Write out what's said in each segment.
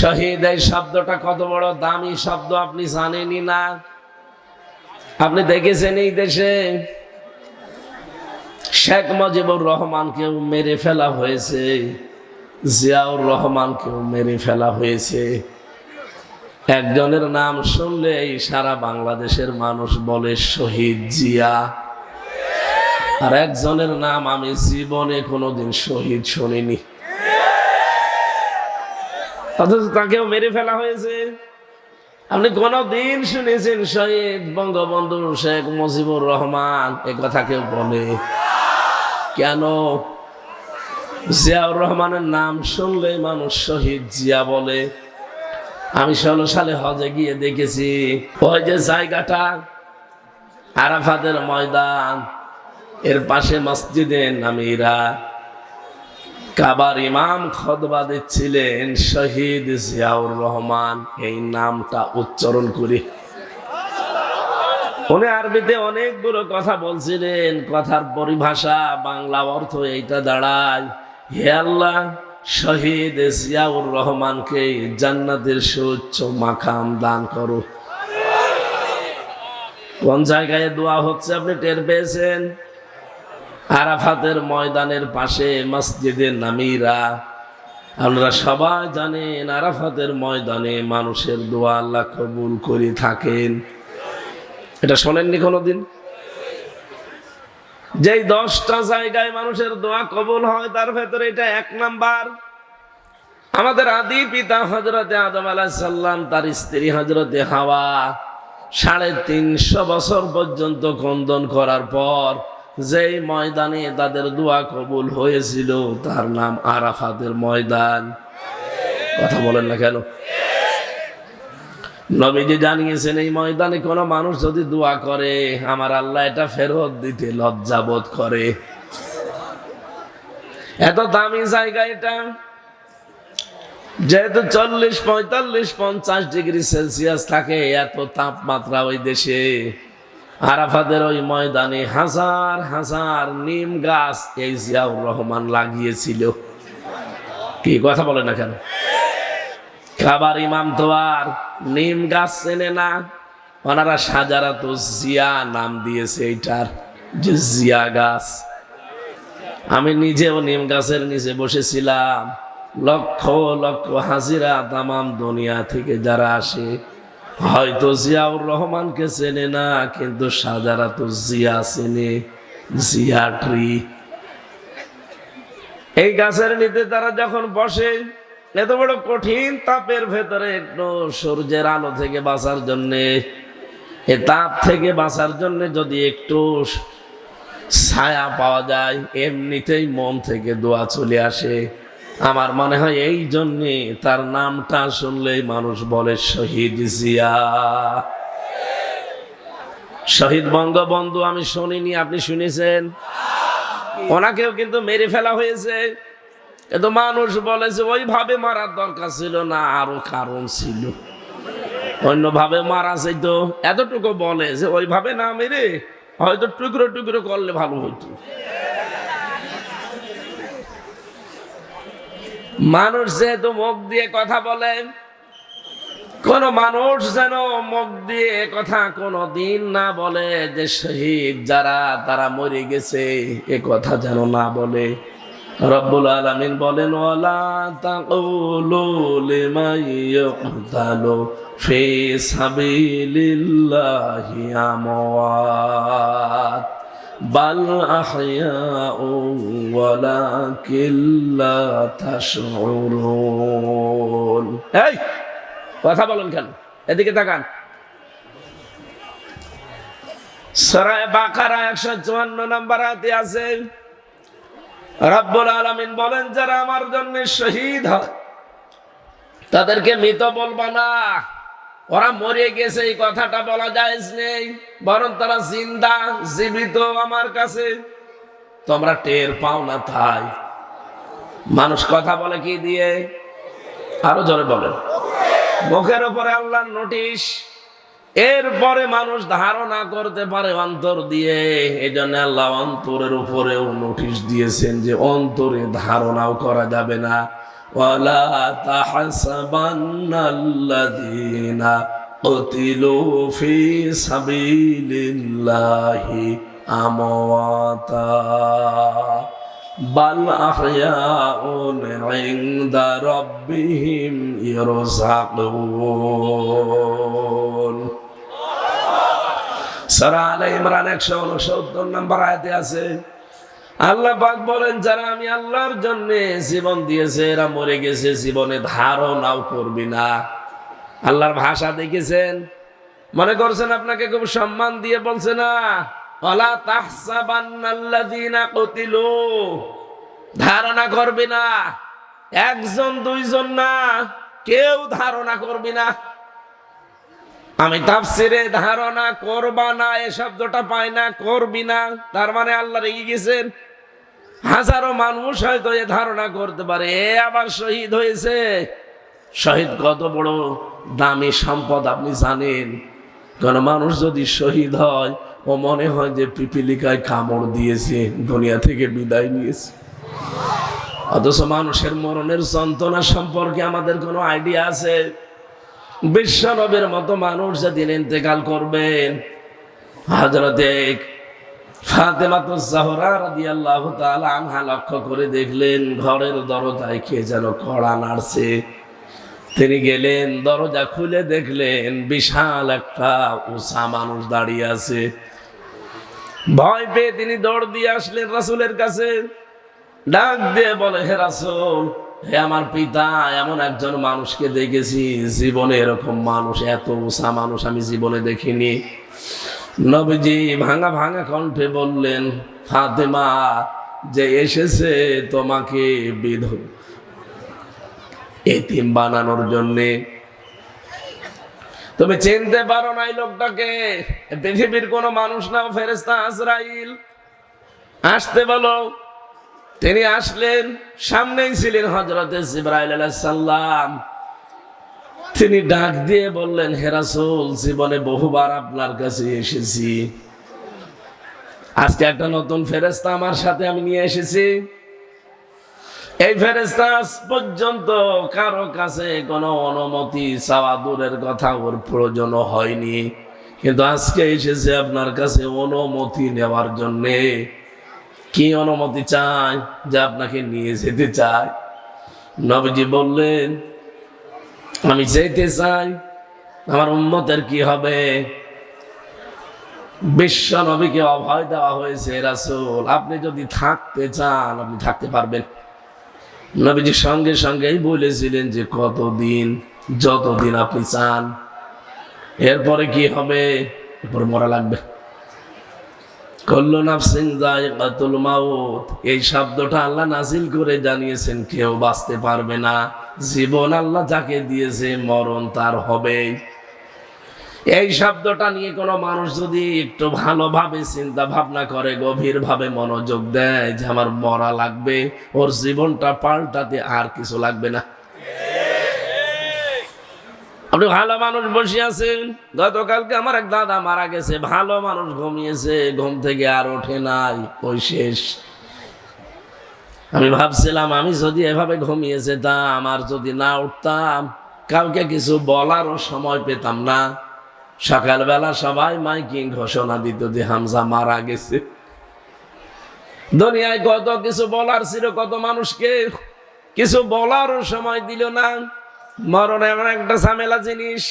শহীদ, এই শব্দটা কত বড় দামি শব্দ আপনি জানেনই না। আপনি দেখেছেন এই দেশে শেখ মুজিবুর রহমানকেও মেরে ফেলা হয়েছে, জিয়াউর রহমানকেও মেরে ফেলা হয়েছে। একজনের নাম শুনলেই সারা বাংলাদেশের মানুষ বলে শহীদ জিয়া। আর একজনের নাম আমি জীবনে কোনোদিন শহীদ শুনিনি। অথচ তাকেও মেরে ফেলা হয়েছে। আপনি কোনদিন শুনেছেন শহীদ বঙ্গবন্ধু শেখ মুজিবুর রহমান? এ কথা কেউ বলে। কেন? জিয়াউর রহমানের নাম শুনলে মানুষ শহীদ জিয়া বলে। আমি ষোলো সালে হজে গিয়ে দেখেছি, ওই যে জায়গাটা, আরাফাতের ময়দান, এর পাশে মসজিদে নামিরা। কাবার ইমাম খতবা দিচ্ছিলেন শহীদ জিয়াউর রহমান। এই নামটা উচ্চারণ করি। উনি আরবিতে অনেকগুলো কথা বলছিলেন, কথার পরিভাষা, বাংলা অর্থ এইটা দাঁড়ায়। হে আল্লাহ, শহীদ জিয়াউর রহমানকে জান্নাতের সুচ্চ মাখাম দান করো। কোন জায়গায় দোয়া হচ্ছে আপনি টের পেয়েছেন? আরাফাতের ময়দানের পাশে মসজিদে নামিরা। আপনারা সবাই জানেন আরাফাতের ময়দানে মানুষের দোয়া আল্লাহ কবুল করে থাকেন। এটা শোনেননি কোনোদিন? যেই দশটা জায়গায় মানুষের দোয়া কবুল হয়, তার ভেতরে এটা এক নাম্বার। আমাদের আদি পিতা হজরতে আদম আলাহিসাল্লাম তার স্ত্রী হজরতে হাওয়া, সাড়ে তিনশো বছর পর্যন্ত কন্দন করার পর যেই ময়দানে তাদের দোয়া কবুল হয়েছিল, তার নাম আরাফাতের ময়দান। কথা বলেন না কেন? নবীজি জানিয়েছেন, এই ময়দানে কোনো মানুষ যদি দোয়া করে, আমার আল্লাহ এটা ফেরত দিতে লজ্জাবোধ করে। এত দামি জায়গা এটা। যেহেতু চল্লিশ পঁয়তাল্লিশ পঞ্চাশ ডিগ্রি সেলসিয়াস থাকে, এত তাপমাত্রা ওই দেশে। আরাফাদের ওই ময়দানে হাজার হাজার নিম গাছ এই জিয়াউর রহমান লাগিয়েছিল। কি কথা বলে না কেন? খাবার ইমাম তো আর নিম গাছ চেনে না। ওনারা সাজারা তো জিয়া নাম দিয়েছে এইটার, যে জিয়া গাছ। আমি নিজেও নিম গাছের নিচে বসেছিলাম। লক্ষ লক্ষ হাজিরা তামাম দুনিয়া থেকে যারা আসে হয়তো জিয়াউর রহমানকে চেনে না, কিন্তু সাজারা তো জিয়া চেনে, জিয়া ট্রি। এই গাছের নিতে তারা যখন বসে, এত বড় কঠিন তাপের ভেতরে একটু সূর্যের আলো থেকে বাঁচার জন্যে, এ তাপ থেকে বাঁচার জন্য যদি একটু ছায়া পাওয়া যায়, এমনিতেই মন থেকে দোয়া চলে আসে। আমার মনে হয় এই জন্যে তার নামটা শুনলেই মানুষ বলে শহীদ জিয়া। শহীদ বঙ্গবন্ধু, আমি শুনিনি, আপনি শুনেছেন? ওনাকেও কিন্তু মেরে ফেলা হয়েছে। কিন্তু মানুষ বলে যে ওইভাবে মারার দরকার ছিল না, আরও কারণ ছিল। অন্যভাবে মারা যেত, এতটুকু বলে যে, ওইভাবে না মেরে হয়তো টুকরো টুকরো করলে ভালো হইতো। মানুষ যেহেতু মুখ দিয়ে কথা বলে, কোন মানুষ যেন মুখ দিয়ে কথা কোনো দিন না বলে যে শহীদ যারা, তারা মরে গেছে, এ কথা যেন না বলে। রব্বুল আলামিন বলেন, ওয়ালা তাকুলু আমওয়াত। বাল আহইয়াউ ওয়ালাকিন লা তাশউরুন এই, কথা বলেন কেন? এদিকে তাকান। সরায় বাকারা একশো চুয়ান্ন নম্বর হাতে আছে, রব্বুল আলমিন বলেন, যারা আমার জন্য শহীদ হয়, তাদেরকে মৃত বলবা না। ওরা মরে গেছে, এই কথাটা বলা যায় নেই, বরং তারা জিন্দা, জীবিত আমার কাছে। তোমরা টের পাও না তাই। মানুষ কথা বলে কি দিয়ে? আরও জোরে বলেন। মুখের উপরে আল্লাহর নোটিশ। এরপরে মানুষ ধারণা করতে পারে অন্তর দিয়ে। এই জন্য আল্লাহ অন্তরের উপরেও নোটিশ দিয়েছেন যে অন্তরে ধারণাও করা যাবে না। ولا تحسبن الذين قتلوا في سبيل الله أمواتا بل أحياء عند ربهم يرزقون সারা আলে ইমরান একশো উনসত্তর নম্বর আয়াতে আছে আল্লাহ পাক বলেন, যারা আমি আল্লাহর জন্য জীবন দিয়েছে, এরা মরে গেছে, জীবনে ধারণাও করবি না। আল্লাহর ভাষা দেখেছেন? মনে করছেন আপনাকে খুব সম্মান দিয়ে বলছে না? অলা তাহসাবান্নাল্লাযীনা কুতিলু, ধারণা করবি না। একজন, দুইজন না, কেউ ধারণা করবি না। আমি তাফসিরে ধারণা করবা না, এ শব্দটা পাই না, করবি না। তার মানে আল্লাহ রেগে গেছেন। হাজারো মানুষ হয়তো এ ধারণা করতে পারে, এ আবার শহীদ হয়েছে। শহীদ কত বড় দামি সম্পদ আপনি জানেন? কোন মানুষ যদি শহীদ হয়, ও মনে হয় যে পিপিলিকায় কামড় দিয়েছে, দুনিয়া থেকে বিদায় নিয়েছে। অথচ মানুষের মরণের যন্ত্রণা সম্পর্কে আমাদের কোনো আইডিয়া আছে? বিশ্বনবের মতো মানুষ যেদিন ইন্তেকাল করবেন হাজরতে লক্ষ্য করে দেখলেন, ঘরের দরজায় কে যেন তিনি গেলেন, দরজা খুলে দেখলেন বিশাল একটা উষা মানুষ দাঁড়িয়ে আছে। ভয় পেয়ে তিনি দৌড় দিয়ে আসলেন রাসুলের কাছে। ডাক দিয়ে বলে, হে রাসুল, হে আমার পিতা, এমন একজন মানুষকে দেখেছি, জীবনে এরকম মানুষ, এত উষা মানুষ আমি জীবনে দেখিনি। নবীজি ভাঙা ভাঙা কণ্ঠে বললেন, ফাতেমা, যে এসেছে তোমাকে বিধ এতিম বানানোর জন্যে। তুমি চিনতে পারো না এই লোকটাকে, পৃথিবীর কোনো মানুষ না ফেরেস্তা আজরাইল। আসতে বলো, তিনি আসলেন সামনেই ছিলেন হজরতে জিব্রাইল সাল্লাম তিনি ডাক দিয়ে বললেন হেরাসুল জীবনে বহুবার আপনার কাছে এসেছি। আজকে একটা নতুন ফেরেস্তা আমার সাথে আমি নিয়ে এসেছি। এই ফেরেস্তা আজ পর্যন্ত কারও কাছে কোনো অনুমতি চাওয়া দূরের কথা ওর প্রয়োজন হয়নি। কিন্তু আজকে এসেছে আপনার কাছে অনুমতি নেওয়ার জন্যে। কি অনুমতি চাই যে আপনাকে নিয়ে যেতে চাই নবীজি বললেন আমি যেতে চাই আমার উন্মতের কি হবে? বিশ্ব নবীকে অভয় দেওয়া হয়েছে রাসূল। আপনি যদি থাকতে চান, আপনি থাকতে পারবেন। নবীজি সঙ্গে সঙ্গেই বলেছিলেন যে, কতদিন, যতদিন আপনি চান। এরপরে কি হবে? এরপরে মরা লাগবে। এই শব্দটা আল্লাহ নাজিল করে জানিয়েছেন, কেউ বাঁচতে পারবে না। জীবন আল্লাহ যাকে দিয়েছে, মরণ তার হবে এই শব্দটা নিয়ে কোনো মানুষ যদি একটু ভালোভাবে চিন্তা ভাবনা করে গভীর ভাবে মনোযোগ দেয় যে আমার মরা লাগবে, ওর জীবনটা পাল্টাতে আর কিছু লাগবে না। আপনি ভালো মানুষ বসে আছেন? গতকালকে আমার এক দাদা মারা গেছে, ভালো মানুষ ঘুমিয়েছে, ঘুম থেকে আর ওঠে নাই, ওই শেষ। আমি ভাবছিলাম, আমি যদি এভাবে ঘুমিয়ে যেতাম আর যদি না উঠতাম, কাউকে কিছু বলারও সময় পেতাম না। সকালবেলা সবাই মাইকিং ঘোষণা দিত যে হামজা মারা গেছে। দুনিয়ায় কত কিছু বলার ছিল, কত মানুষকে কিছু বলারও সময় দিল না। মরণ এমন একটা ঝামেলা জিনিস।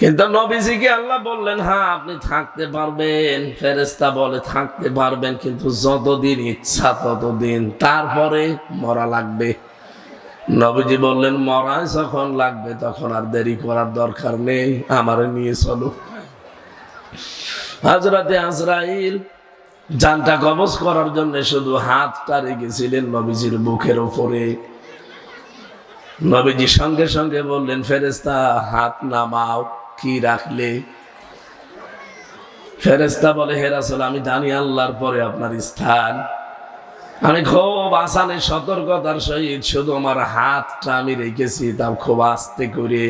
কিন্তু নবীজিকে আল্লাহ বললেন হ্যাঁ আপনি থাকতে পারবেন ফেরেস্তা বলে থাকতে পারবেন, কিন্তু যতদিন ইচ্ছা ততদিন। তারপরে মরা লাগবে। নবীজি বললেন মরায় যখন লাগবে, তখন আর দেরি করার দরকার নেই, আমারে নিয়ে চলো। হাজরাতে আজরাইল জানটা কবজ করার জন্য শুধু হাতটা রেখেছিলেন নবীজির বুকের ওপরে। নবীজি সঙ্গে সঙ্গে বললেন ফেরেস্তা হাত নামাও, কি রাখলে? ফেরেস্তা বলে হেরাসল আমি জানি আল্লাহর পরে আপনার স্থান। আমি খুব আসানে সতর্কতার সহিত শুধু আমার হাতটা আমি রেখেছি, তাও খুব আস্তে করে।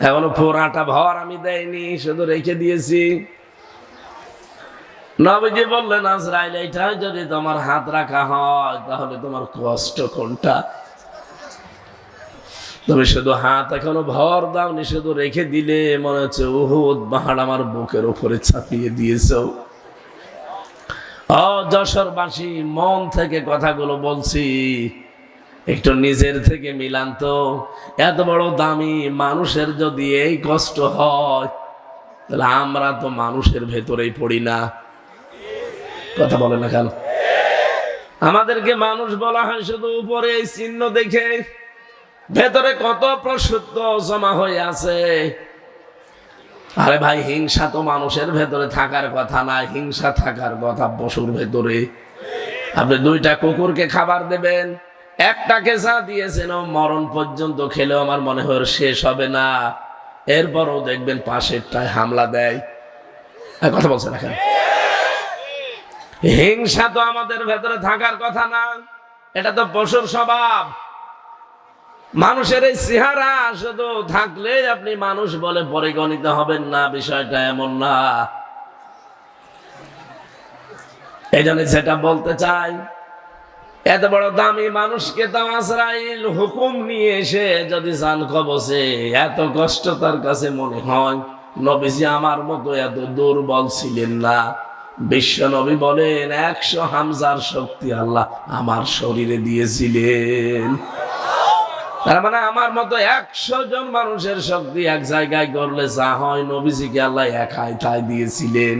এখনও পোড়াটা ভর আমি দেয়নি শুধু রেখে দিয়েছি। নবীজি বললেন, আজরাইল এইটা যদি তোমার হাত রাখা হয়, তাহলে তোমার কষ্ট কোনটা? তুমি শুধু হাত এখনও ভর দাওনি শুধু রেখে দিলে মনে হচ্ছে, উহুদ পাহাড় আমার বুকের উপরে চাপিয়ে দিয়েছ। ও যশোরবাসী, মন থেকে কথাগুলো বলছি। একটু নিজের থেকে মিলান তো। এত বড় দামি মানুষের যদি এই কষ্ট হয়, তাহলে আমরা তো মানুষের ভেতরেই পড়ি না। কথা বলে না কেন? আমাদেরকে মানুষ বলা হয় শুধু উপরে চিহ্ন দেখে। ভেতরে কত প্রসূত্ত জমা হয়ে আছে। আরে ভাই, হিংসা তো মানুষের ভেতরে থাকার কথা না হিংসা থাকার কথা পশুর ভেতরে। আপনি দুইটা কুকুরকে খাবার দেবেন, একটাকে যা দিয়েছেন মরণ পর্যন্ত খেলেও আমার মনে হয় শেষ হবে না। এরপরও দেখবেন পাশেরটায় হামলা দেয়। কথা বলছেন এখন হিংসা তো আমাদের ভেতরে থাকার কথা না, এটা তো পশুর স্বভাব। মানুষের এই চেহারা শুধু থাকলে আপনি মানুষ বলে পরিগণিত হবেন না, বিষয়টা এমন না। এই জন্য যেটা বলতে চাই, এত বড় দামি মানুষকে তো হুকুম নিয়ে এসে যদি জান কবসে এত কষ্ট তার কাছে মনে হয়। নবীজি আমার মতো এত দুর্বল ছিলেন না। বিশ্ব নবী বলেন, একশো হামজার শক্তি আল্লাহ আমার শরীরে দিয়েছিলেন। তার মানে আমার মতো একশো জন মানুষের শক্তি এক জায়গায় করলে যা হয় নবীজিকে আল্লাহ একাই ঠাই দিয়েছিলেন।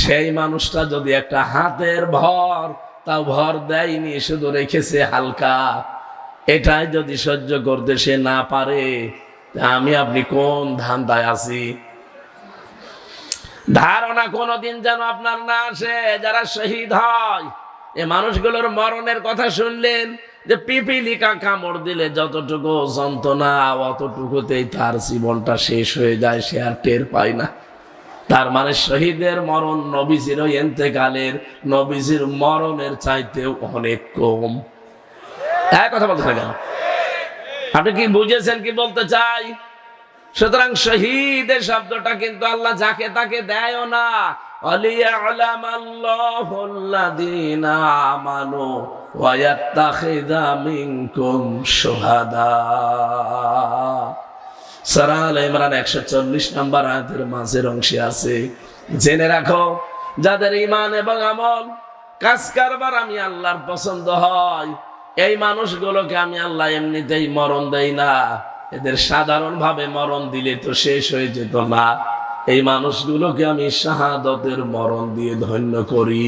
সেই মানুষটা যদি একটা হাতের ভর, তাও ভর দেয়নি, শুধু রেখেছে হালকা। এটাই যদি সহ্য করতে সে না পারে আমি, আপনি কোন ধান্দায় আছি? ধারণা কোনোদিন যেন আপনার না আসে, যারা শহীদ হয়, এ মানুষগুলোর মরণের কথা শুনলেন যে পিপিলিকা কামড় দিলে যতটুকু যন্ত্রণা, অতটুকুতেই তার জীবনটা শেষ হয়ে যায়, সে আর টের পায় না। তার মানে শহীদের মরণ নবীজির ওই এন্তেকালের, নবীজির মরণের চাইতেও অনেক কম। এক কথা বলতে থাকেন। আপনি কি বুঝেছেন, কি বলতে চাই? সুতরাং শহীদের শব্দটা কিন্তু আল্লাহ যাকে তাকে দেয় না ইমরান একশো চল্লিশ নম্বর আয়াতের মাঝের অংশে আছে, জেনে রাখো, যাদের ইমান এবং আমল কাজ কারবার আমি আল্লাহর পছন্দ হয়, এই মানুষগুলোকে আমি আল্লাহ এমনিতেই মরণ দেই না। এদের সাধারণভাবে মরণ দিলে তো শেষ হয়ে যেত না। এই মানুষগুলোকে আমি শাহাদতের মরণ দিয়ে ধন্য করি।